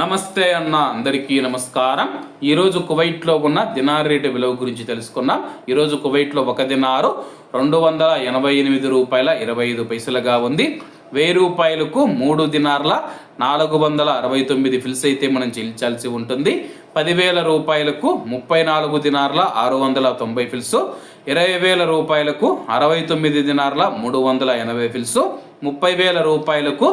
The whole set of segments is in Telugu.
నమస్తే అన్న అందరికీ నమస్కారం. ఈరోజు కువైట్లో ఉన్న దినార్ రేటు విలువ గురించి తెలుసుకున్నాం ఈరోజు కువైట్లో ఒక దినారు. రెండు వందల ఎనభై ఎనిమిది రూపాయల ఇరవై ఐదు పైసలుగా ఉంది. వెయ్యి రూపాయలకు మూడు దినార్ల నాలుగు వందల అరవై తొమ్మిది ఫిల్స్ అయితే మనం చెల్లించాల్సి ఉంటుంది. పదివేల రూపాయలకు ముప్పై నాలుగు దినార్ల ఆరు వందల తొంభై ఫిల్స్. ఇరవై వేల రూపాయలకు అరవై తొమ్మిది దినార్ల మూడు వందల ఎనభై ఫిల్స్. ముప్పై వేల రూపాయలకు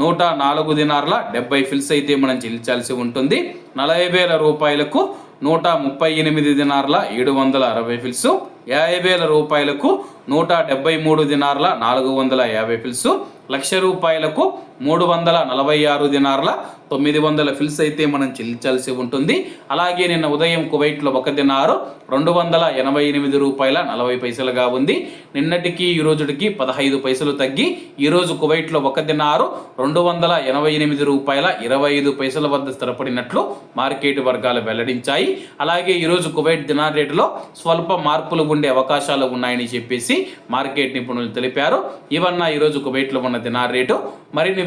నూట నాలుగు దినార్ల డెబ్బై ఫిల్స్ అయితే మనం చెల్లించాల్సి ఉంటుంది. నలభై వేల రూపాయలకు నూట ముప్పై ఎనిమిది దినార్ల ఏడు వందల అరవై ఫిల్స్ యాభై వేల రూపాయలకు నూట డెబ్బై మూడు దినార్ల నాలుగు వందల యాభై ఫిల్స్ లక్ష రూపాయలకు మూడు వందల నలభై ఆరు దినార్ల తొమ్మిది వందల ఫిల్స్ అయితే మనం చెల్లించాల్సి ఉంటుంది. అలాగే నిన్న ఉదయం కువైట్లో ఒక దినారు రెండు వందల ఎనభై ఎనిమిది రూపాయల నలభై పైసలుగా ఉంది. నిన్నటికి ఈ రోజుకి పదహైదు పైసలు తగ్గి ఈరోజు కువైట్లో ఒక దినారు రెండు వందల ఎనభై ఎనిమిది రూపాయల ఇరవై ఐదు పైసల వద్ద స్థిరపడినట్లు మార్కెట్ వర్గాలు వెల్లడించాయి. అలాగే ఈరోజు కువైట్ దినార్ రేటులో స్వల్ప మార్పులు ఉండే అవకాశాలు ఉన్నాయని చెప్పేసి మార్కెట్ నిపుణులు తెలిపారు. ఇవన్న ఈరోజు కువైట్లో ఉన్న దినార్ రేటు మరిన్ని